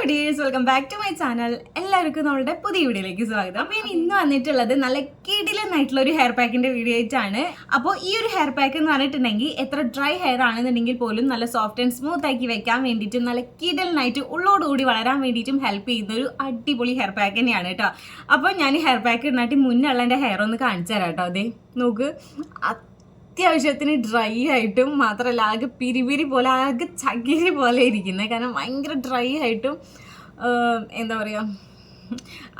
Videos welcome back to my channel എല്ലാവർക്കും നമ്മുടെ പുതിയ വീഡിയോയിലേക്ക് സ്വാഗതം. ഞാൻ ഇന്ന് വന്നിട്ടുള്ളത് നല്ല കിടിലനായിട്ടുള്ള ഒരു ഹെയർ പാക്കിന്റെ വീഡിയോ ആയിട്ടാണ്. അപ്പോൾ ഈ ഒരു ഹെയർ പാക്ക് എന്ന് പറഞ്ഞിട്ടുണ്ടെങ്കിൽ എത്ര ഡ്രൈ ഹെയർ ആണെന്നുണ്ടെങ്കിൽ പോലും നല്ല സോഫ്റ്റ് ആൻഡ് സ്മൂത്ത് ആക്കി വെക്കാൻ വേണ്ടിയിട്ടും നല്ല കിടലിനായിട്ട് ഉള്ളോടുകൂടി വളരാൻ വേണ്ടിയിട്ടും ഹെൽപ്പ് ചെയ്യുന്ന ഒരു അടിപൊളി ഹെയർ പാക്ക് തന്നെയാണ് കേട്ടോ അപ്പോൾ ഞാൻ ഈ ഹെയർ പാക്ക് ഇടാനായിട്ട് മുന്നുള്ള എന്റെ ഹെയർ ഒന്ന് കാണിച്ചു തരാം കേട്ടോ അതെ നോക്ക്. അത്യാവശ്യത്തിന് ഡ്രൈ ആയിട്ടും മാത്രമല്ല ആകെ പിരിപിരി പോലെ ആകെ ചകിരി പോലെ ഇരിക്കുന്നത് കാരണം ഭയങ്കര ഡ്രൈ ആയിട്ടും എന്താ പറയുക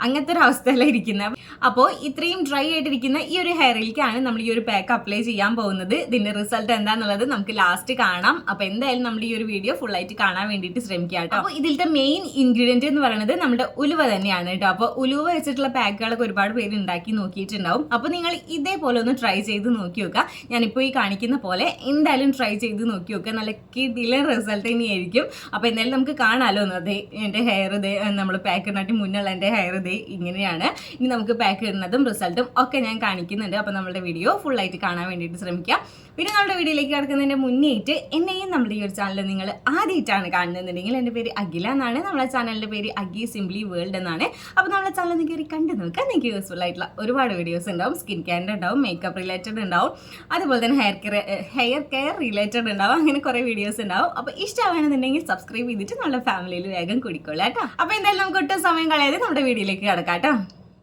അങ്ങനത്തെ ഒരു അവസ്ഥയിലാണ് ഇരിക്കുന്നത് അപ്പോൾ ഇത്രയും ഡ്രൈ ആയിട്ടിരിക്കുന്ന ഈ ഒരു ഹെയറിലേക്കാണ് നമ്മൾ ഈ ഒരു പാക്ക് അപ്ലൈ ചെയ്യാൻ പോകുന്നത്. ഇതിന്റെ റിസൾട്ട് എന്താണെന്നുള്ളത് നമുക്ക് ലാസ്റ്റ് കാണാം. അപ്പോൾ എന്തായാലും നമ്മൾ ഈ ഒരു വീഡിയോ ഫുൾ ആയിട്ട് കാണാൻ വേണ്ടിയിട്ട് ശ്രമിക്കുക കേട്ടോ അപ്പോൾ ഇതിലത്തെ മെയിൻ ഇൻഗ്രീഡിയന്റ് എന്ന് പറയുന്നത് നമ്മുടെ ഉലുവ തന്നെയാണ് കേട്ടോ അപ്പോൾ ഉലുവ വെച്ചിട്ടുള്ള പാക്കുകളൊക്കെ ഒരുപാട് പേര് ഉണ്ടാക്കി നോക്കിയിട്ടുണ്ടാവും. അപ്പോൾ നിങ്ങൾ ഇതേപോലെ ഒന്ന് ട്രൈ ചെയ്ത് നോക്കി നോക്കുക. ഞാനിപ്പോൾ ഈ കാണിക്കുന്ന പോലെ എന്തായാലും ട്രൈ ചെയ്ത് നോക്കി നോക്കുക. നല്ല കിടിലൻ റിസൾട്ട് തന്നെയായിരിക്കും. അപ്പോൾ എന്തായാലും നമുക്ക് കാണാമല്ലോ ഒന്ന്. അതെ എന്റെ ഹെയർ ഇതേ നമ്മൾ പാക്ക് ഇടാനായിട്ട് മുന്നുള്ള എന്റെ ഹെയർ ഇതേ ഇങ്ങനെയാണ്. ഇനി നമുക്ക് പാക്ക് ഇടുന്നതും റിസൾട്ടും ഒക്കെ ഞാൻ കാണിക്കുന്നുണ്ട്. അപ്പോൾ നമ്മുടെ വീഡിയോ ഫുൾ ആയിട്ട് കാണാൻ വേണ്ടിയിട്ട് ശ്രമിക്കുക പിന്നെ നമ്മുടെ വീഡിയോയിലേക്ക് കിടക്കുന്നതിന്റെ മുന്നേറ്റ് എന്നെയും നമ്മുടെ ഈ ഒരു ചാനൽ നിങ്ങൾ ആദ്യമായിട്ടാണ് കാണുന്നതെന്നുണ്ടെങ്കിൽ എന്റെ പേര് അഖില എന്നാണ്. നമ്മുടെ ചാനലിന്റെ പേര് അഗി സിംപ്ലി വേൾഡ് എന്നാണ്. അപ്പോൾ നമ്മുടെ ചാനൽ നിങ്ങൾ കയറി കണ്ടു നോക്കുക നിങ്ങൾക്ക് യൂസ്ഫുൾ ആയിട്ടുള്ള ഒരുപാട് വീഡിയോസ് ഉണ്ടാവും. സ്കിൻ കെയറിന്റെ ഉണ്ടാവും മേക്കപ്പ് റിലേറ്റഡ് ഉണ്ടാവും. അതുപോലെ തന്നെ hair care hair care related ഉണ്ടാവും. അങ്ങനെ കുറേ വീഡിയോസ് ഉണ്ടാവും. അപ്പോൾ ഇഷ്ടമാണെന്നുണ്ടെങ്കിൽ സബ്സ്ക്രൈബ് ചെയ്തിട്ട് നമ്മുടെ ഫാമിലിയിൽ വേഗം കൂടിക്കൊള്ളാം കേട്ടോ. അപ്പോൾ എന്തായാലും നമുക്ക് ഒട്ടും സമയം കളയാതെ നമ്മുടെ വീഡിയോയിലേക്ക് കിടക്കാം കേട്ടോ.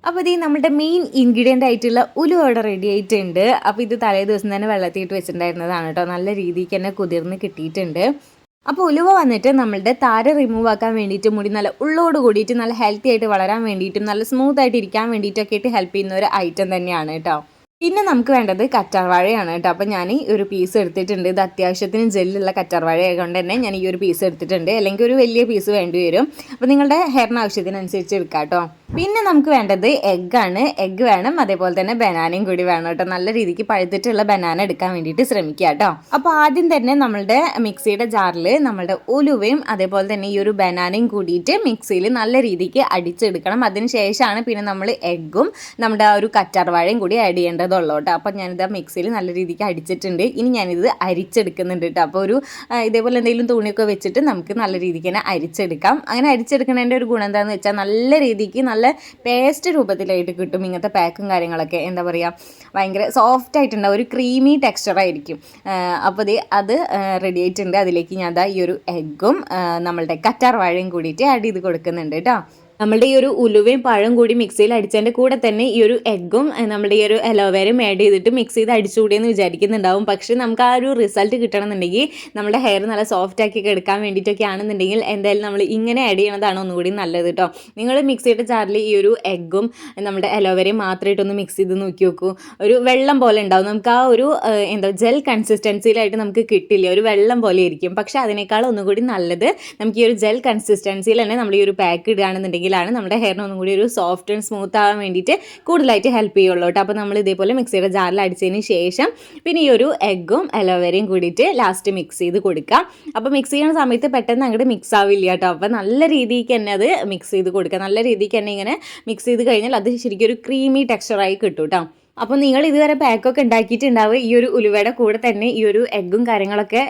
അപ്പോൾ ഇത് നമ്മുടെ മെയിൻ ഇൻഗ്രീഡിയന്റ് ആയിട്ടുള്ള ഉലു അവിടെ റെഡി ആയിട്ടുണ്ട്. അപ്പോൾ ഇത് തലേ ദിവസം തന്നെ വെള്ളത്തിയിട്ട് വെച്ചിട്ടുണ്ടായിരുന്നതാണ് കേട്ടോ നല്ല രീതിക്ക് തന്നെ കുതിർന്ന് കിട്ടിയിട്ടുണ്ട്. അപ്പോൾ ഉലുവ വന്നിട്ട് നമ്മളുടെ താര റിമൂവ് ആക്കാൻ വേണ്ടിയിട്ട് മുടി നല്ല ഉള്ളോട് കൂടിയിട്ട് നല്ല ഹെൽത്തി ആയിട്ട് വളരാൻ വേണ്ടിയിട്ടും നല്ല സ്മൂത്ത് ആയിട്ട് ഇരിക്കാൻ വേണ്ടിയിട്ടൊക്കെ ആയിട്ട് ഹെൽപ്പ് ചെയ്യുന്ന ഒരു ഐറ്റം തന്നെയാണ് കേട്ടോ പിന്നെ നമുക്ക് വേണ്ടത് കറ്റാർവാഴയാണ് കേട്ടോ. അപ്പോൾ ഞാൻ ഒരു പീസ് എടുത്തിട്ടുണ്ട്. ഇത് അത്യാവശ്യത്തിന് ജെല്ലുള്ള കറ്റാർവാഴ ആയതുകൊണ്ട് തന്നെ ഞാൻ ഈ ഒരു പീസ് എടുത്തിട്ടുണ്ട്. അല്ലെങ്കിൽ ഒരു വലിയ പീസ് വേണ്ടി വരും. അപ്പോൾ നിങ്ങളുടെ ഹെയറിന് ആവശ്യത്തിനനുസരിച്ച് എടുക്കാം കേട്ടോ. പിന്നെ നമുക്ക് വേണ്ടത് എഗ്ഗാണ് എഗ്ഗ് വേണം. അതേപോലെ തന്നെ ബനാനയും കൂടി വേണം കേട്ടോ. നല്ല രീതിക്ക് പഴുത്തിട്ടുള്ള ബനാന എടുക്കാൻ വേണ്ടിയിട്ട് ശ്രമിക്കുക കേട്ടോ. അപ്പോൾ ആദ്യം തന്നെ നമ്മളുടെ മിക്സിയുടെ ജാറിൽ നമ്മളുടെ ഉലുവയും അതേപോലെ തന്നെ ഈ ഒരു ബനാനയും കൂടിയിട്ട് മിക്സിയിൽ നല്ല രീതിക്ക് അടിച്ചെടുക്കണം. അതിന് ശേഷമാണ് പിന്നെ നമ്മൾ എഗ്ഗും നമ്മുടെ ആ ഒരു കറ്റാർവാഴയും കൂടി ആഡ് ചെയ്യേണ്ടതുള്ളൂ കേട്ടോ അപ്പം ഞാനിത് ആ മിക്സിയിൽ നല്ല രീതിക്ക് അടിച്ചിട്ടുണ്ട്. ഇനി ഞാനിത് അരിച്ചെടുക്കുന്നുണ്ട് കേട്ടോ അപ്പോൾ ഒരു ഇതേപോലെ എന്തെങ്കിലും തുണിയൊക്കെ വെച്ചിട്ട് നമുക്ക് നല്ല രീതിക്ക് തന്നെ അരിച്ചെടുക്കാം. അങ്ങനെ അരിച്ചെടുക്കുന്നതിന്റെ ഒരു ഗുണം എന്താണെന്ന് വെച്ചാൽ നല്ല രീതിക്ക് നല്ല പേസ്റ്റ് രൂപത്തിലായിട്ട് കിട്ടും ഇങ്ങനത്തെ പാക്കും കാര്യങ്ങളൊക്കെ. എന്താ പറയുക ഭയങ്കര സോഫ്റ്റ് ആയിട്ടുണ്ടാവും. ഒരു ക്രീമി ടെക്സ്ചർ ആയിരിക്കും. അപ്പോൾ അത് റെഡി ആയിട്ടുണ്ട്. അതിലേക്ക് ഞാൻ ദാ ഈ ഒരു എഗ്ഗും നമ്മളുടെ കറ്റാർ വാഴയും കൂടിയിട്ട് ആഡ് ചെയ്ത് കൊടുക്കുന്നുണ്ട് കേട്ടോ നമ്മളുടെ ഈ ഒരു ഉലുവയും പഴം കൂടി മിക്സിയിൽ അടിച്ചതിന്റെ കൂടെ തന്നെ ഈ ഒരു എഗ്ഗും നമ്മുടെ ഈ ഒരു അലോവേരയും ആഡ് ചെയ്തിട്ട് മിക്സ് ചെയ്ത് അടിച്ചുകൂടിയെന്ന് വിചാരിക്കുന്നുണ്ടാവും. പക്ഷേ നമുക്ക് ആ ഒരു റിസൾട്ട് കിട്ടണമെന്നുണ്ടെങ്കിൽ നമ്മുടെ ഹെയർ നല്ല സോഫ്റ്റ് ആക്കി എടുക്കാൻ വേണ്ടിയിട്ടൊക്കെ ആണെന്നുണ്ടെങ്കിൽ എന്തായാലും നമ്മൾ ഇങ്ങനെ ആഡ് ചെയ്യണതാണ് ഒന്നുകൂടി നല്ലത് കേട്ടോ നിങ്ങൾ മിക്സിയുടെ ചാറിൽ ഈ ഒരു എഗ്ഗും നമ്മുടെ അലോവേരയും മാത്രമായിട്ടൊന്ന് മിക്സ് ചെയ്ത് നോക്കി നോക്കൂ. ഒരു വെള്ളം പോലെ ഉണ്ടാവും. നമുക്ക് ആ ഒരു എന്താ ജെൽ കൺസിസ്റ്റൻസിയിലായിട്ട് നമുക്ക് കിട്ടില്ല? ഒരു വെള്ളം പോലെ ഇരിക്കും. പക്ഷേ അതിനേക്കാൾ ഒന്നുകൂടി നല്ലത് നമുക്ക് ഈ ഒരു ജെൽ കൺസിസ്റ്റൻസിയിൽ തന്നെ നമ്മൾ ഈ ഒരു പാക്ക് ഇടുകയാണെന്നുണ്ടെങ്കിലാണ് നമ്മുടെ ഹെയറിന് ഒന്നും കൂടി ഒരു സോഫ്റ്റ് ആൻഡ് സ്മൂത്ത് ആവാൻ വേണ്ടിയിട്ട് കൂടുതലായിട്ട് ഹെൽപ്പ് ചെയ്യുള്ളൂ കേട്ടോ. അപ്പോൾ നമ്മൾ ഇതേപോലെ മിക്സിയുടെ ജാറിൽ അടിച്ചതിന് ശേഷം പിന്നെ ഈ ഒരു എഗ്ഗും അലോവേരയും കൂടിയിട്ട് ലാസ്റ്റ് മിക്സ് ചെയ്ത് കൊടുക്കാം. അപ്പോൾ മിക്സ് ചെയ്യുന്ന സമയത്ത് പെട്ടെന്ന് അങ്ങോട്ട് മിക്സ് ആവില്ല കേട്ടോ. അപ്പോൾ നല്ല രീതിക്ക് തന്നെ അത് മിക്സ് ചെയ്ത് കൊടുക്കുക നല്ല രീതിക്ക് തന്നെ ഇങ്ങനെ മിക്സ് ചെയ്ത് കഴിഞ്ഞാൽ അത് ശരിക്കും ഒരു ക്രീമി ടെക്സ്ചറായി കിട്ടും കേട്ടോ. അപ്പോൾ നിങ്ങൾ ഇതുവരെ പാക്കൊക്കെ ഉണ്ടാക്കിയിട്ടുണ്ടാവും ഈ ഒരു ഉലുവയുടെ കൂടെ തന്നെ ഈ ഒരു എഗ്ഗും കാര്യങ്ങളൊക്കെ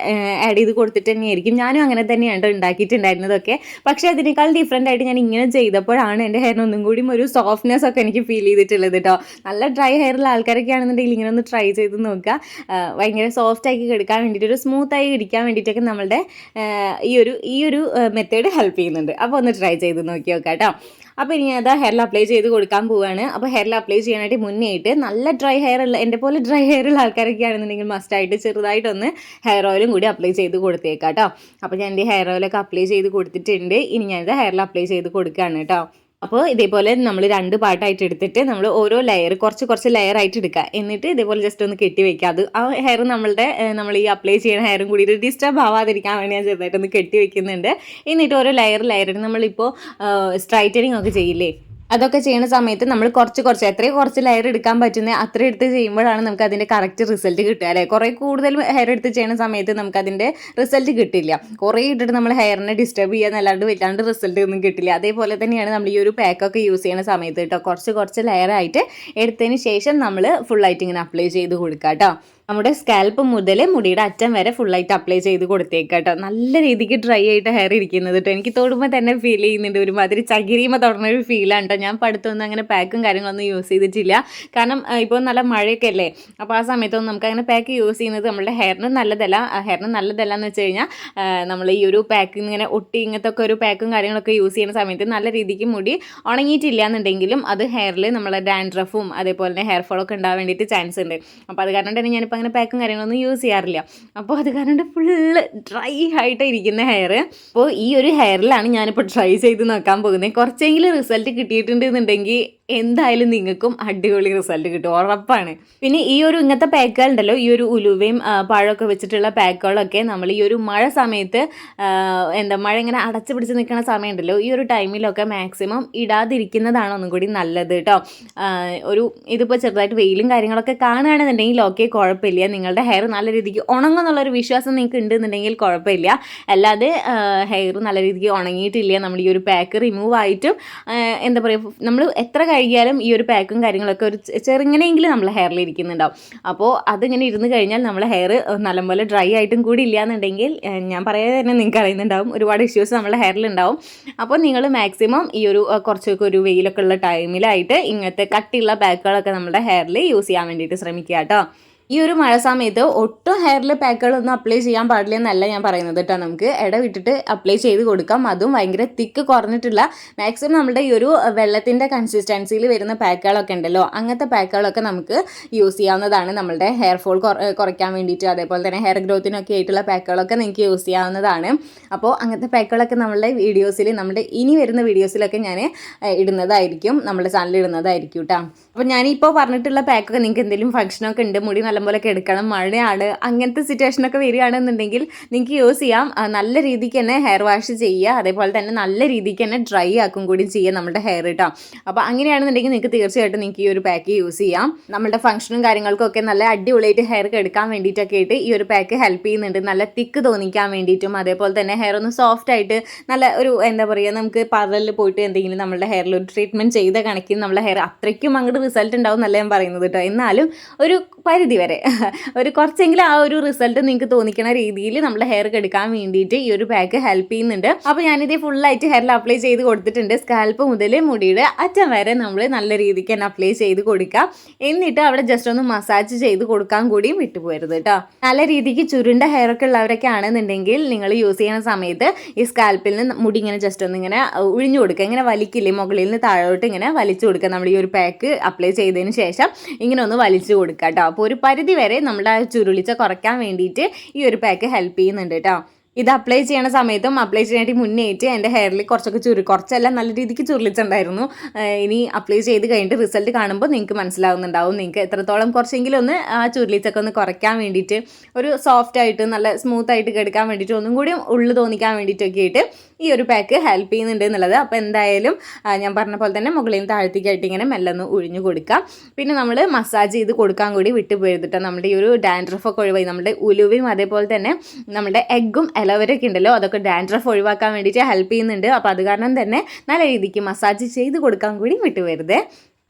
ആഡ് ചെയ്ത് കൊടുത്തിട്ട് തന്നെയായിരിക്കും. ഞാനും അങ്ങനെ തന്നെയാണ് ട്ടോ ഉണ്ടാക്കിയിട്ടുണ്ടായിരുന്നതൊക്കെ. പക്ഷേ അതിനേക്കാൾ ഡിഫറെന്റ് ആയിട്ട് ഞാൻ ഇങ്ങനെ ചെയ്തപ്പോഴാണ് എന്റെ ഹെയറിന് ഒന്നും കൂടി ഒരു സോഫ്റ്റ്നെസ് ഒക്കെ എനിക്ക് ഫീൽ ചെയ്തിട്ടുള്ളത് കേട്ടോ നല്ല ഡ്രൈ ഹെയറുള്ള ആൾക്കാരൊക്കെ ആണെന്നുണ്ടെങ്കിൽ ഇങ്ങനെ ഒന്ന് ട്രൈ ചെയ്ത് നോക്കുക. ഭയങ്കര സോഫ്റ്റ് ആക്കി എടുക്കാൻ വേണ്ടിയിട്ട് ഒരു സ്മൂത്തായി ആയി ഇരിക്കാൻ വേണ്ടിയിട്ടൊക്കെ നമ്മളുടെ ഈ ഒരു ഈ ഒരു മെത്തേഡ് ഹെൽപ്പ് ചെയ്യുന്നുണ്ട്. അപ്പോൾ ഒന്ന് ട്രൈ ചെയ്ത് നോക്കി നോക്കാം കേട്ടോ അപ്പോൾ ഇനി അത് ഹെയറിൽ അപ്ലൈ ചെയ്ത് കൊടുക്കാൻ പോവുകയാണ് അപ്പോൾ ഹെയറിൽ അപ്ലൈ ചെയ്യാനായിട്ട് മുന്നേ ആയിട്ട് നല്ല ഡ്രൈ ഹെയർ ഉള്ള എന്റെ പോലെ ഡ്രൈ ഹെയർ ഉള്ള ആൾക്കാരൊക്കെ ആണെന്നുണ്ടെങ്കിൽ മസ്റ്റായിട്ട് ചെറുതായിട്ടൊന്ന് ഹെയർ ഓയിലും കൂടി അപ്ലൈ ചെയ്ത് കൊടുത്തേക്കാം കേട്ടോ അപ്പോൾ ഞാൻ എന്റെ ഹെയർ ഓയിലൊക്കെ അപ്ലൈ ചെയ്ത് കൊടുത്തിട്ടുണ്ട്. ഇനി ഞാനിത് ഹെയറിൽ അപ്ലൈ ചെയ്ത് കൊടുക്കുകയാണ് കേട്ടോ അപ്പോൾ ഇതേപോലെ നമ്മൾ രണ്ട് പാട്ടായിട്ട് എടുത്തിട്ട് നമ്മൾ ഓരോ ലെയർ കുറച്ച് കുറച്ച് ലെയർ ആയിട്ട് എടുക്കുക. എന്നിട്ട് ഇതേപോലെ ജസ്റ്റ് ഒന്ന് കെട്ടി വെക്കുക. അത് ആ ഹെയർ നമ്മളുടെ നമ്മൾ ഈ അപ്ലൈ ചെയ്യുന്ന ഹെയറും കൂടി ഡിസ്റ്റർബ് ആവാതിരിക്കാൻ വേണ്ടി ഞാൻ ചെറുതായിട്ടൊന്ന് കെട്ടി വെക്കുന്നുണ്ട്. എന്നിട്ട് ഓരോ ലെയർ ലെയർ നമ്മളിപ്പോൾ സ്ട്രൈറ്റനിങ് ഒക്കെ ചെയ്യില്ലേ? അതൊക്കെ ചെയ്യുന്ന സമയത്ത് നമ്മൾ കുറച്ച് കുറച്ച് എത്രയും കുറച്ച് ലെയർ എടുക്കാൻ പറ്റുന്ന അത്ര എടുത്ത് ചെയ്യുമ്പോഴാണ് നമുക്ക് അതിന്റെ കറക്റ്റ് റിസൾട്ട് കിട്ടുക അല്ലേ? കുറേ കൂടുതൽ ഹെയർ എടുത്ത് ചെയ്യുന്ന സമയത്ത് നമുക്ക് അതിന്റെ റിസൾട്ട് കിട്ടില്ല. കുറേ ഇട്ടിട്ട് നമ്മൾ ഹെയറിനെ ഡിസ്റ്റർബ് ചെയ്യാന്നല്ലാണ്ട് വല്ലാണ്ട് റിസൾട്ട് ഒന്നും കിട്ടില്ല. അതേപോലെ തന്നെയാണ് നമ്മൾ ഈ ഒരു പാക്കൊക്കെ യൂസ് ചെയ്യുന്ന സമയത്ത് കേട്ടോ കുറച്ച് കുറച്ച് ലെയർ ആയിട്ട് എടുത്തതിന് ശേഷം നമ്മൾ ഫുള്ളായിട്ട് ഇങ്ങനെ അപ്ലൈ ചെയ്ത് കൊടുക്കുക കേട്ടോ. നമ്മുടെ സ്കാൽപ്പ് മുതൽ മുടിയുടെ അറ്റം വരെ ഫുള്ളായിട്ട് അപ്ലൈ ചെയ്ത് കൊടുത്തേക്കാട്ടോ. നല്ല രീതിക്ക് ഡ്രൈ ആയിട്ട് ഹെയർ ഇരിക്കുന്നത് കേട്ടോ എനിക്ക് തൊടുമ്പോൾ തന്നെ ഫീൽ ചെയ്യുന്നുണ്ട്. ഒരുമാതിരി ചകിരിയുമ്പോൾ തുടങ്ങുന്ന ഒരു ഫീലാണ് കേട്ടോ ഞാൻ പഠിത്തമൊന്നും അങ്ങനെ പാക്കും കാര്യങ്ങളൊന്നും യൂസ് ചെയ്തിട്ടില്ല. കാരണം ഇപ്പോൾ നല്ല മഴയൊക്കെ അല്ലേ? അപ്പോൾ ആ സമയത്തൊന്നും നമുക്ക് അങ്ങനെ പാക്ക് യൂസ് ചെയ്യുന്നത് നമ്മുടെ ഹെയറിന് നല്ലതല്ല. ഹെയറിന് നല്ലതല്ല എന്ന് വെച്ച് കഴിഞ്ഞാൽ നമ്മൾ ഈ ഒരു പാക്ക് ഇങ്ങനെ ഒട്ടി ഇങ്ങനത്തെ ഒക്കെ ഒരു പാക്കും കാര്യങ്ങളൊക്കെ യൂസ് ചെയ്യുന്ന സമയത്ത് നല്ല രീതിക്ക് മുടി ഉണങ്ങിയിട്ടില്ല എന്നുണ്ടെങ്കിലും അത് ഹെയറിൽ നമ്മളെ ഡാൻഡ്രഫും അതേപോലെ തന്നെ ഹെയർ ഫോളൊക്കെ ഉണ്ടാവാൻ വേണ്ടിയിട്ട് ചാൻസ് ഉണ്ട്. അപ്പോൾ അത് കാരണം തന്നെ ഞാനിപ്പോൾ അങ്ങനെ പാക്കും കാര്യങ്ങളൊന്നും യൂസ് ചെയ്യാറില്ല. അപ്പോൾ അത് കാരണം ഫുള്ള് ഡ്രൈ ആയിട്ട് ഇരിക്കുന്ന ഹെയർ. അപ്പോൾ ഈ ഒരു ഹെയറിലാണ് ഞാനിപ്പോൾ ട്രൈ ചെയ്ത് നോക്കാൻ പോകുന്നത്. കുറച്ചെങ്കിലും റിസൾട്ട് കിട്ടിയിട്ടുണ്ടെന്നുണ്ടെങ്കിൽ എന്തായാലും നിങ്ങൾക്കും അടിപൊളി റിസൾട്ട് കിട്ടും ഉറപ്പാണ്. പിന്നെ ഈ ഒരു ഇങ്ങനത്തെ പാക്കുകൾ ഉണ്ടല്ലോ ഈ ഒരു ഉലുവയും പഴമൊക്കെ വെച്ചിട്ടുള്ള പാക്കുകളൊക്കെ നമ്മൾ ഈ ഒരു മഴ സമയത്ത് എന്താ മഴ ഇങ്ങനെ അടച്ചു പിടിച്ച് നിൽക്കുന്ന സമയമുണ്ടല്ലോ ഈ ഒരു ടൈമിലൊക്കെ മാക്സിമം ഇടാതിരിക്കുന്നതാണ് ഒന്നും കൂടി നല്ലത് കേട്ടോ. ഒരു ഇതിപ്പോൾ ചെറുതായിട്ട് വെയിലും കാര്യങ്ങളൊക്കെ കാണുകയാണെന്നുണ്ടെങ്കിൽ ഓക്കെ കുഴപ്പമില്ല. നിങ്ങളുടെ ഹെയർ നല്ല രീതിക്ക് ഉണങ്ങും എന്നുള്ളൊരു വിശ്വാസം നിങ്ങൾക്ക് ഉണ്ടെന്നുണ്ടെങ്കിൽ കുഴപ്പമില്ല. അല്ലാതെ ഹെയർ നല്ല രീതിക്ക് ഉണങ്ങിയിട്ടില്ല നമ്മൾ ഈ ഒരു പാക്ക് റിമൂവ് ആയിട്ടും എന്താ പറയുക നമ്മൾ എത്ര കഴുകിയാലും ഈ ഒരു പാക്കും കാര്യങ്ങളൊക്കെ ഒരു ചെറുങ്ങനെയെങ്കിലും നമ്മൾ ഹെയറിൽ ഇരിക്കുന്നുണ്ടാവും. അപ്പോൾ അതിങ്ങനെ ഇരുന്ന് കഴിഞ്ഞാൽ നമ്മളെ ഹെയർ നല്ലപോലെ ഡ്രൈ ആയിട്ടും കൂടി ഇല്ല എന്നുണ്ടെങ്കിൽ ഞാൻ പറയാതെ തന്നെ നിങ്ങൾക്ക് അറിയുന്നുണ്ടാവും. ഒരുപാട് ഇഷ്യൂസ് നമ്മുടെ ഹെയറിൽ ഉണ്ടാവും. അപ്പോൾ നിങ്ങൾ മാക്സിമം ഈ ഒരു കുറച്ചൊക്കെ ഒരു വെയിലൊക്കെ ഉള്ള ടൈമിലായിട്ട് ഇങ്ങനത്തെ കട്ടിയുള്ള പാക്കുകളൊക്കെ നമ്മുടെ ഹെയറിൽ യൂസ് ചെയ്യാൻ വേണ്ടിയിട്ട് ശ്രമിക്കുക കേട്ടോ. ഈ ഒരു മഴ സമയത്ത് ഒട്ടും ഹെയറിൽ പാക്കുകളൊന്നും അപ്ലൈ ചെയ്യാൻ പാടില്ല എന്നല്ല ഞാൻ പറയുന്നത് കേട്ടോ നമുക്ക്. ഇട വിട്ടിട്ട് അപ്ലൈ ചെയ്ത് കൊടുക്കാം. അതും ഭയങ്കര തിക്ക് കുറഞ്ഞിട്ടുള്ള മാക്സിമം നമ്മുടെ ഈ ഒരു വെള്ളത്തിന്റെ കൺസിസ്റ്റൻസിയിൽ വരുന്ന പാക്കുകളൊക്കെ ഉണ്ടല്ലോ. അങ്ങനത്തെ പാക്കുകളൊക്കെ നമുക്ക് യൂസ് ചെയ്യാവുന്നതാണ് നമ്മുടെ ഹെയർ ഫോൾ കുറയ്ക്കാൻ വേണ്ടിയിട്ട്. അതേപോലെ തന്നെ ഹെയർ ഗ്രോത്തിനൊക്കെ ആയിട്ടുള്ള പാക്കുകളൊക്കെ നിങ്ങൾക്ക് യൂസ് ചെയ്യാവുന്നതാണ്. അപ്പോൾ അങ്ങനത്തെ പാക്കുകളൊക്കെ നമ്മുടെ വീഡിയോസിൽ നമ്മുടെ ഇനി വരുന്ന വീഡിയോസിലൊക്കെ ഞാൻ ഇടുന്നതായിരിക്കും. നമ്മുടെ ചാനലിൽ ഇടുന്നതായിരിക്കും കേട്ടോ അപ്പോൾ ഞാനിപ്പോൾ പറഞ്ഞിട്ടുള്ള പാക്കൊക്കെ നിങ്ങൾക്ക് എന്തെങ്കിലും ഫംഗ്ഷനൊക്കെ ഉണ്ട് മുടി നല്ലപോലെയൊക്കെ എടുക്കണം മഴയാണ് അങ്ങനത്തെ സിറ്റുവേഷനൊക്കെ വരികയാണെന്നുണ്ടെങ്കിൽ നിങ്ങൾക്ക് യൂസ് ചെയ്യാം. നല്ല രീതിക്ക് തന്നെ ഹെയർ വാഷ് ചെയ്യുക അതേപോലെ തന്നെ നല്ല രീതിക്ക് തന്നെ ഡ്രൈ ആക്കും കൂടി ചെയ്യുക നമ്മുടെ ഹെയർ കേട്ടോ അപ്പോൾ അങ്ങനെയാണെന്നുണ്ടെങ്കിൽ നിങ്ങൾക്ക് തീർച്ചയായിട്ടും നിങ്ങൾക്ക് ഈ ഒരു പാക്ക് യൂസ് ചെയ്യാം. നമ്മുടെ ഫംഗ്ഷനും കാര്യങ്ങൾക്കൊക്കെ നല്ല അടിപൊളിയായിട്ട് ഹെയർ എടുക്കാൻ വേണ്ടിയിട്ടൊക്കെ ആയിട്ട് ഈ ഒരു പാക്ക് ഹെൽപ്പ് ചെയ്യുന്നുണ്ട്. നല്ല തിക്ക് തോന്നിക്കാൻ വേണ്ടിയിട്ടും അതേപോലെ തന്നെ ഹെയർ ഒന്ന് സോഫ്റ്റ് ആയിട്ട് നല്ല ഒരു എന്താ പറയുക നമുക്ക് പാർലറിൽ പോയിട്ട് എന്തെങ്കിലും നമ്മുടെ ഹെയറിൽ ഒരു ട്രീറ്റ്മെന്റ് ചെയ്ത കണക്കിന് നമ്മുടെ ഹെയർ അത്രയ്ക്കും അങ്ങോട്ട് റിസൾട്ട് ഉണ്ടാവും എന്നല്ല ഞാൻ പറയുന്നത് കേട്ടോ. എന്നാലും ഒരു പരിധി വരെ ഒരു കുറച്ചെങ്കിലും ആ ഒരു റിസൾട്ട് നിങ്ങൾക്ക് തോന്നിക്കുന്ന രീതിയിൽ നമ്മൾ ഹെയർ എടുക്കാൻ വേണ്ടിയിട്ട് ഈ ഒരു പാക്ക് ഹെൽപ്പ് ചെയ്യുന്നുണ്ട്. അപ്പോൾ ഞാനിത് ഫുള്ളായിട്ട് ഹെയറിൽ അപ്ലൈ ചെയ്ത് കൊടുത്തിട്ടുണ്ട്. സ്കാൽപ്പ് മുതൽ മുടിയുടെ അറ്റം വരെ നമ്മൾ നല്ല രീതിക്ക് തന്നെ അപ്ലൈ ചെയ്ത് കൊടുക്കാം. എന്നിട്ട് അവിടെ ജസ്റ്റ് ഒന്ന് മസാജ് ചെയ്ത് കൊടുക്കാൻ കൂടിയും വിട്ടുപോകരുത് കേട്ടോ. നല്ല രീതിക്ക് ചുരുണ്ട ഹെയർ ഒക്കെ ഉള്ളവരൊക്കെ ആണെന്നുണ്ടെങ്കിൽ നിങ്ങൾ യൂസ് ചെയ്യുന്ന സമയത്ത് ഈ സ്കാൽപ്പിൽ നിന്ന് മുടി ഇങ്ങനെ ജസ്റ്റ് ഒന്ന് ഇങ്ങനെ ഒഴിഞ്ഞു കൊടുക്കുക. ഇങ്ങനെ വലിക്കില്ലേ മുകളിൽ നിന്ന് താഴോട്ട് ഇങ്ങനെ വലിച്ചു കൊടുക്കുക. നമ്മൾ ഈ ഒരു പാക്ക് അപ്ലൈ ചെയ്തതിന് ശേഷം ഇങ്ങനെ ഒന്ന് വലിച്ചു കൊടുക്കുക കേട്ടോ അപ്പോൾ ഒരു പരിധി വരെ നമ്മുടെ ചുരുളിച്ച കുറയ്ക്കാൻ വേണ്ടിയിട്ട് ഈ ഒരു പാക്ക് ഹെൽപ്പ് ചെയ്യുന്നുണ്ട് കേട്ടോ ഇത് അപ്ലൈ ചെയ്യണ സമയത്തും അപ്ലൈ ചെയ്യാനായിട്ട് മുന്നേറ്റ് എന്റെ ഹെയറിൽ കുറച്ചൊക്കെ ചുരു കുറച്ചെല്ലാം നല്ല രീതിക്ക് ചുരുളിച്ചിട്ടുണ്ടായിരുന്നു. ഇനി അപ്ലൈ ചെയ്ത് കഴിഞ്ഞിട്ട് റിസൾട്ട് കാണുമ്പോൾ നിങ്ങൾക്ക് മനസ്സിലാവുന്നുണ്ടാവും. നിങ്ങൾക്ക് എത്രത്തോളം കുറച്ചെങ്കിലും ഒന്ന് ആ ചുരുളിച്ചൊക്കെ ഒന്ന് കുറയ്ക്കാൻ വേണ്ടിയിട്ട് ഒരു സോഫ്റ്റ് ആയിട്ട് നല്ല സ്മൂത്ത് ആയിട്ട് കിടക്കാൻ വേണ്ടിയിട്ട് ഒന്നും കൂടി ഉള്ളു തോന്നിക്കാൻ വേണ്ടിയിട്ടൊക്കെ ആയിട്ട് ഈ ഒരു പാക്ക് ഹെൽപ്പ് ചെയ്യുന്നുണ്ട് എന്നുള്ളത്. അപ്പോൾ എന്തായാലും ഞാൻ പറഞ്ഞ പോലെ തന്നെ മുകളിൽ നിന്ന് താഴത്തേക്കായിട്ട് ഇങ്ങനെ മെല്ലെ ഒന്ന് ഒഴിഞ്ഞു കൊടുക്കാം. പിന്നെ നമ്മൾ മസാജ് ചെയ്ത് കൊടുക്കാൻ കൂടി വിട്ടുപോയിരുന്നിട്ട് നമ്മുടെ ഈ ഒരു ഡാൻഡ്രഫൊക്കെ ഒഴിവായി. നമ്മുടെ ഉലുവയും അതേപോലെ തന്നെ നമ്മുടെ എഗ്ഗും ഇലവരൊക്കെ ഉണ്ടല്ലോ അതൊക്കെ ഡാൻഡ്രഫ് ഒഴിവാക്കാൻ വേണ്ടിയിട്ട് ഹെൽപ്പ് ചെയ്യുന്നുണ്ട്. അപ്പോൾ അത് കാരണം തന്നെ നല്ല രീതിക്ക് മസാജ് ചെയ്ത് കൊടുക്കാൻ കൂടി വിട്ടുപോരുതേ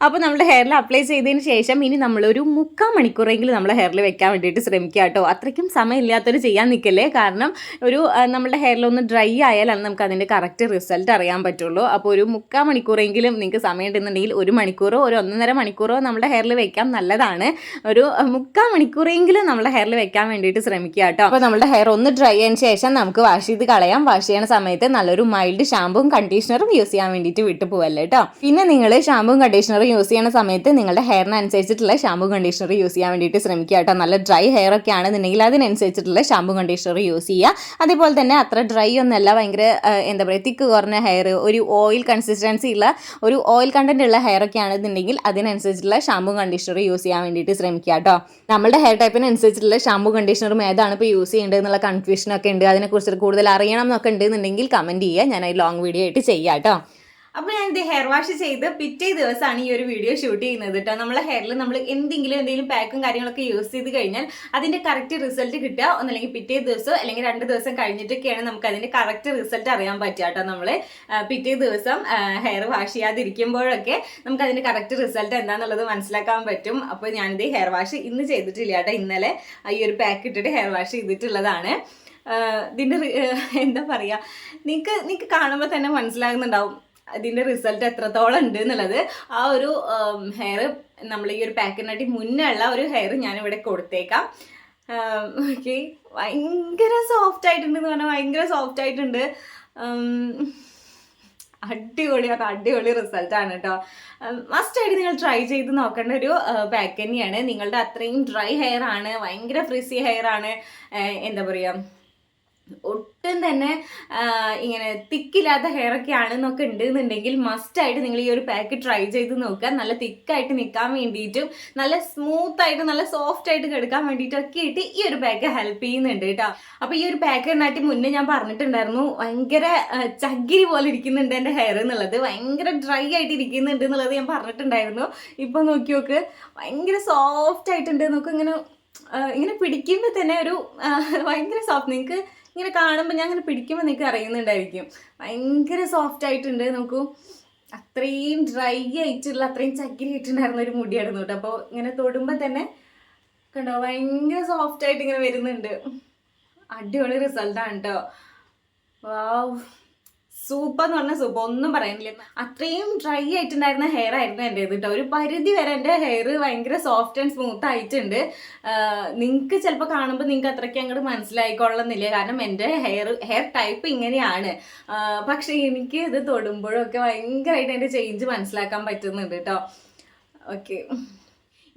അപ്പോൾ നമ്മുടെ ഹെയറിൽ അപ്ലൈ ചെയ്തതിന് ശേഷം ഇനി നമ്മളൊരു മുക്കാൽ മണിക്കൂറെങ്കിലും നമ്മുടെ ഹെയറിൽ വെക്കാൻ വേണ്ടിയിട്ട് ശ്രമിക്കുക കേട്ടോ. അത്രയ്ക്കും സമയമില്ലാത്തൊരു ചെയ്യാൻ നിൽക്കല്ലേ കാരണം ഒരു നമ്മുടെ ഹെയറിൽ ഒന്ന് ഡ്രൈ ആയാലാണ് നമുക്ക് അതിന്റെ കറക്റ്റ് റിസൾട്ട് അറിയാൻ പറ്റുള്ളൂ. അപ്പോൾ ഒരു മുക്കാൽ മണിക്കൂറെങ്കിലും നിങ്ങൾക്ക് സമയം ഉണ്ടെന്നുണ്ടെങ്കിൽ ഒരു മണിക്കൂറോ ഒരു ഒന്നര മണിക്കൂറോ നമ്മുടെ ഹെയറിൽ വെക്കാൻ നല്ലതാണ്. ഒരു മുക്കാൽ മണിക്കൂറെങ്കിലും നമ്മുടെ ഹെയറിൽ വെക്കാൻ വേണ്ടിയിട്ട് ശ്രമിക്കുക കേട്ടോ. അപ്പോൾ നമ്മുടെ ഹെയർ ഒന്ന് ഡ്രൈ ആയതിന് ശേഷം നമുക്ക് വാഷ് ചെയ്ത് കളയാം. വാഷ് ചെയ്യുന്ന സമയത്ത് നല്ലൊരു മൈൽഡ് ഷാമ്പും കണ്ടീഷണറും യൂസ് ചെയ്യാൻ വേണ്ടിയിട്ട് വിട്ടു പോകല്ലേ കേട്ടോ. പിന്നെ നിങ്ങൾ ഷാമ്പും കണ്ടീഷണറും യൂസ് ചെയ്യുന്ന സമയത്ത് നിങ്ങളുടെ ഹെയറിനനുസരിച്ചിട്ടുള്ള ഷാമ്പു കണ്ടീഷണർ യൂസ് ചെയ്യാൻ വേണ്ടിയിട്ട് ശ്രമിക്കുക കേട്ടോ. നല്ല ഡ്രൈ ഹെയർ ഒക്കെ ആണെന്നുണ്ടെങ്കിൽ അതിനനുസരിച്ചിട്ടുള്ള ഷാമ്പു കണ്ടീഷണർ യൂസ് ചെയ്യുക. അതേപോലെ തന്നെ അത്ര ഡ്രൈ ഒന്നല്ല ഭയങ്കര എന്താ പറയുക തിക്ക് കുറഞ്ഞ ഹെയർ ഒരു ഓയിൽ കൺസിസ്റ്റൻസി ഉള്ള ഒരു ഓയിൽ കണ്ടന്റ് ഉള്ള ഹെയർ ഒക്കെ ആണെന്നുണ്ടെങ്കിൽ അതിനനുസരിച്ചിട്ടുള്ള ഷാമ്പു കണ്ടീഷണർ യൂസ് ചെയ്യാൻ വേണ്ടിയിട്ട് ശ്രമിക്കുക കേട്ടോ. നമ്മുടെ ഹെയർ ടൈപ്പിനനുസരിച്ചിട്ടുള്ള ഷാമ്പു കണ്ടീഷണറും ഏതാണ് ഇപ്പോൾ യൂസ് ചെയ്യേണ്ടത് എന്നുള്ള കൺഫ്യൂഷനൊക്കെ ഉണ്ട്. അതിനെക്കുറിച്ച് കൂടുതൽ അറിയണം എന്നൊക്കെ ഉണ്ടെന്നുണ്ടെങ്കിൽ കമന്റ് ചെയ്യുക. ഞാൻ ഒരു ലോങ് വീഡിയോ ആയിട്ട് ചെയ്യാം കേട്ടോ. അപ്പോൾ ഞാൻ ഇത് ഹെയർ വാഷ് ചെയ്ത് പിറ്റേ ദിവസമാണ് ഈ ഒരു വീഡിയോ ഷൂട്ട് ചെയ്യുന്നത് കേട്ടോ നമ്മളെ ഹെയറിൽ നമ്മൾ എന്തെങ്കിലും എന്തെങ്കിലും പാക്കും കാര്യങ്ങളൊക്കെ യൂസ് ചെയ്ത് കഴിഞ്ഞാൽ അതിന്റെ കറക്റ്റ് റിസൾട്ട് കിട്ടുക. ഒന്നല്ലെങ്കിൽ പിറ്റേ ദിവസം അല്ലെങ്കിൽ രണ്ട് ദിവസം കഴിഞ്ഞിട്ടൊക്കെയാണ് നമുക്ക് അതിന്റെ കറക്റ്റ് റിസൾട്ട് അറിയാൻ പറ്റുക കേട്ടോ നമ്മൾ പിറ്റേ ദിവസം ഹെയർ വാഷ് ചെയ്യാതിരിക്കുമ്പോഴൊക്കെ നമുക്ക് അതിന്റെ കറക്റ്റ് റിസൾട്ട് എന്താണെന്നുള്ളത് മനസ്സിലാക്കാൻ പറ്റും. അപ്പോൾ ഞാനിത് ഹെയർ വാഷ് ഇന്ന് ചെയ്തിട്ടില്ല കേട്ടോ ഇന്നലെ ഈ ഒരു പാക്ക് ഇട്ടിട്ട് ഹെയർ വാഷ് ചെയ്തിട്ടുള്ളതാണ്. ഇതിന്റെ എന്താ പറയുക നിങ്ങൾക്ക് നിങ്ങൾക്ക് കാണുമ്പോൾ തന്നെ മനസ്സിലാകുന്നുണ്ടാവും. അതിന്റെ റിസൾട്ട് എത്രത്തോളം ഉണ്ട് എന്നുള്ളത് ആ ഒരു ഹെയർ നമ്മൾ ഈ ഒരു പാക്കിനായിട്ട് മുന്നേ ഉള്ള ഒരു ഹെയർ ഞാനിവിടെ കൊടുത്തേക്കാം. ഓക്കെ ഭയങ്കര സോഫ്റ്റ് ആയിട്ടുണ്ട് എന്ന് പറഞ്ഞാൽ ഭയങ്കര സോഫ്റ്റ് ആയിട്ടുണ്ട്. അടിപൊളി അത് അടിപൊളി റിസൾട്ടാണ് കേട്ടോ മസ്റ്റ് ആയിട്ട് നിങ്ങൾ ട്രൈ ചെയ്ത് നോക്കേണ്ട ഒരു പാക്ക് തന്നെയാണ്. നിങ്ങളുടെ അത്രയും ഡ്രൈ ഹെയർ ആണ് ഭയങ്കര ഫ്രിസി ഹെയർ ആണ്. എന്താ പറയുക ഒട്ടും തന്നെ ഇങ്ങനെ തിക്കില്ലാത്ത ഹെയർ ഒക്കെ ആണെന്നൊക്കെ ഉണ്ടെന്നുണ്ടെങ്കിൽ മസ്റ്റ് ആയിട്ട് നിങ്ങൾ ഈ ഒരു പാക്ക് ട്രൈ ചെയ്ത് നോക്കുക. നല്ല തിക്കായിട്ട് നിൽക്കാൻ വേണ്ടിയിട്ടും നല്ല സ്മൂത്ത് ആയിട്ട് നല്ല സോഫ്റ്റ് ആയിട്ട് കിടക്കാൻ വേണ്ടിയിട്ടൊക്കെ ആയിട്ട് ഈ ഒരു പാക്ക് ഹെൽപ്പ് ചെയ്യുന്നുണ്ട് കേട്ടോ. അപ്പൊ ഈ ഒരു പാക്ക് ഉണ്ടായിട്ട് മുന്നേ ഞാൻ പറഞ്ഞിട്ടുണ്ടായിരുന്നു ഭയങ്കര ചകിരി പോലെ ഇരിക്കുന്നുണ്ട് എന്റെ ഹെയർ എന്നുള്ളത്. ഭയങ്കര ഡ്രൈ ആയിട്ട് ഇരിക്കുന്നുണ്ട് എന്നുള്ളത് ഞാൻ പറഞ്ഞിട്ടുണ്ടായിരുന്നു. ഇപ്പൊ നോക്കി നോക്ക് ഭയങ്കര സോഫ്റ്റ് ആയിട്ടുണ്ട് നോക്ക് ഇങ്ങനെ ഇങ്ങനെ പിടിക്കുമ്പോൾ തന്നെ ഒരു ഭയങ്കര സോഫ്റ്റ് നിങ്ങൾക്ക് ഇങ്ങനെ കാണുമ്പോൾ ഞാൻ ഇങ്ങനെ പിടിക്കുമ്പോൾ നിങ്ങൾക്ക് അറിയുന്നുണ്ടായിരിക്കും. ഭയങ്കര സോഫ്റ്റ് ആയിട്ടുണ്ട്. നമുക്ക് അത്രയും ഡ്രൈ ആയിട്ടുള്ള അത്രയും ചക്കിരി ആയിട്ടുണ്ടായിരുന്ന ഒരു മുടിയായിരുന്നു കേട്ടോ. അപ്പോൾ ഇങ്ങനെ തൊടുമ്പോൾ തന്നെ കണ്ടോ? ഭയങ്കര സോഫ്റ്റ് ആയിട്ട് ഇങ്ങനെ വരുന്നുണ്ട്. അടിപൊളി റിസൾട്ടാണ് കേട്ടോ. വാവ് സൂപ്പർ എന്ന് പറഞ്ഞ സൂപ്പർ ഒന്നും പറയുന്നില്ല അത്രയും ഡ്രൈ ആയിട്ടുണ്ടായിരുന്ന ഹെയർ ആയിരുന്നു എന്റെ ഇത് കേട്ടോ ഒരു പരിധി വരെ എന്റെ ഹെയർ ഭയങ്കര സോഫ്റ്റ് ആൻഡ് സ്മൂത്ത് ആയിട്ടുണ്ട്. നിങ്ങൾക്ക് ചിലപ്പോൾ കാണുമ്പോൾ നിങ്ങൾക്ക് അത്രയ്ക്ക് അങ്ങോട്ട് മനസ്സിലായിക്കൊള്ളുന്നില്ല കാരണം എന്റെ ഹെയർ ഹെയർ ടൈപ്പ് ഇങ്ങനെയാണ്. പക്ഷേ എനിക്ക് ഇത് തൊടുമ്പോഴൊക്കെ ഭയങ്കരമായിട്ട് എന്റെ ചേഞ്ച് മനസ്സിലാക്കാൻ പറ്റുന്നുണ്ട് കേട്ടോ ഓക്കെ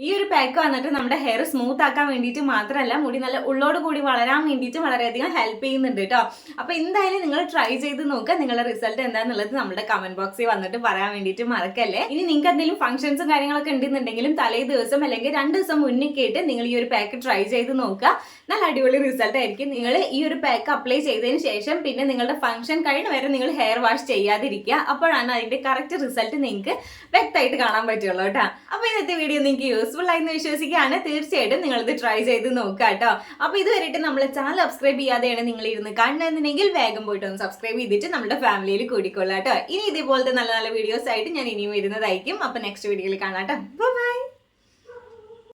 ഈ ഒരു പാക്ക് വന്നിട്ട് നമ്മുടെ ഹെയർ സ്മൂത്ത് ആക്കാൻ വേണ്ടിയിട്ട് മാത്രമല്ല മുടി നല്ല ഉള്ളോട് കൂടി വളരാൻ വേണ്ടിയിട്ട് വളരെയധികം ഹെൽപ്പ് ചെയ്യുന്നുണ്ട് കേട്ടോ അപ്പോൾ എന്തായാലും നിങ്ങൾ ട്രൈ ചെയ്ത് നോക്കുക നിങ്ങളുടെ റിസൾട്ട് എന്താണെന്നുള്ളത് നമ്മുടെ കമന്റ് ബോക്സിൽ വന്നിട്ട് പറയാൻ വേണ്ടിയിട്ട് മറക്കല്ലേ. ഇനി നിങ്ങൾക്ക് എന്തെങ്കിലും ഫംഗ്ഷൻസും കാര്യങ്ങളൊക്കെ ഉണ്ടെന്നുണ്ടെങ്കിലും തലേ ദിവസം അല്ലെങ്കിൽ രണ്ട് ദിവസം മുന്നേ കേട്ട് നിങ്ങൾ ഈ ഒരു പാക്ക് ട്രൈ ചെയ്ത് നോക്കുക. നല്ല അടിപൊളി റിസൾട്ട് ആയിരിക്കും. നിങ്ങൾ ഈ ഒരു പാക്ക് അപ്ലൈ ചെയ്തതിന് ശേഷം പിന്നെ നിങ്ങളുടെ ഫംഗ്ഷൻ കഴിഞ്ഞ് വരെ നിങ്ങൾ ഹെയർ വാഷ് ചെയ്യാതിരിക്കുക. അപ്പോഴാണ് അതിന്റെ കറക്റ്റ് റിസൾട്ട് നിങ്ങൾക്ക് വ്യക്തമായിട്ട് കാണാൻ പറ്റുള്ളൂ കേട്ടോ അപ്പൊ ഇന്നത്തെ വീഡിയോ നിങ്ങൾക്ക് യൂസ്ഫുൾ ആയെന്ന് വിശ്വസിക്കുകയാണ്. തീർച്ചയായിട്ടും നിങ്ങൾ ഇത് ട്രൈ ചെയ്ത് നോക്കുക കേട്ടോ. അപ്പൊ ഇതുവരെയായിട്ട് നമ്മൾ ചാനൽ സബ്സ്ക്രൈബ് ചെയ്യാതെയാണ് നിങ്ങൾ ഇരുന്ന് കാണുന്നുണ്ടെങ്കിൽ വേഗം പോയിട്ട് ഒന്ന് സബ്സ്ക്രൈബ് ചെയ്തിട്ട് നമ്മുടെ ഫാമിലിയിൽ കൂടിക്കൊള്ളാം കേട്ടോ. ഇനി ഇതേപോലത്തെ നല്ല നല്ല വീഡിയോസ് ആയിട്ട് ഞാൻ ഇനിയും വരുന്നതായിരിക്കും. അപ്പൊ നെക്സ്റ്റ് വീഡിയോയിൽ കാണാം കേട്ടോ. ബൈ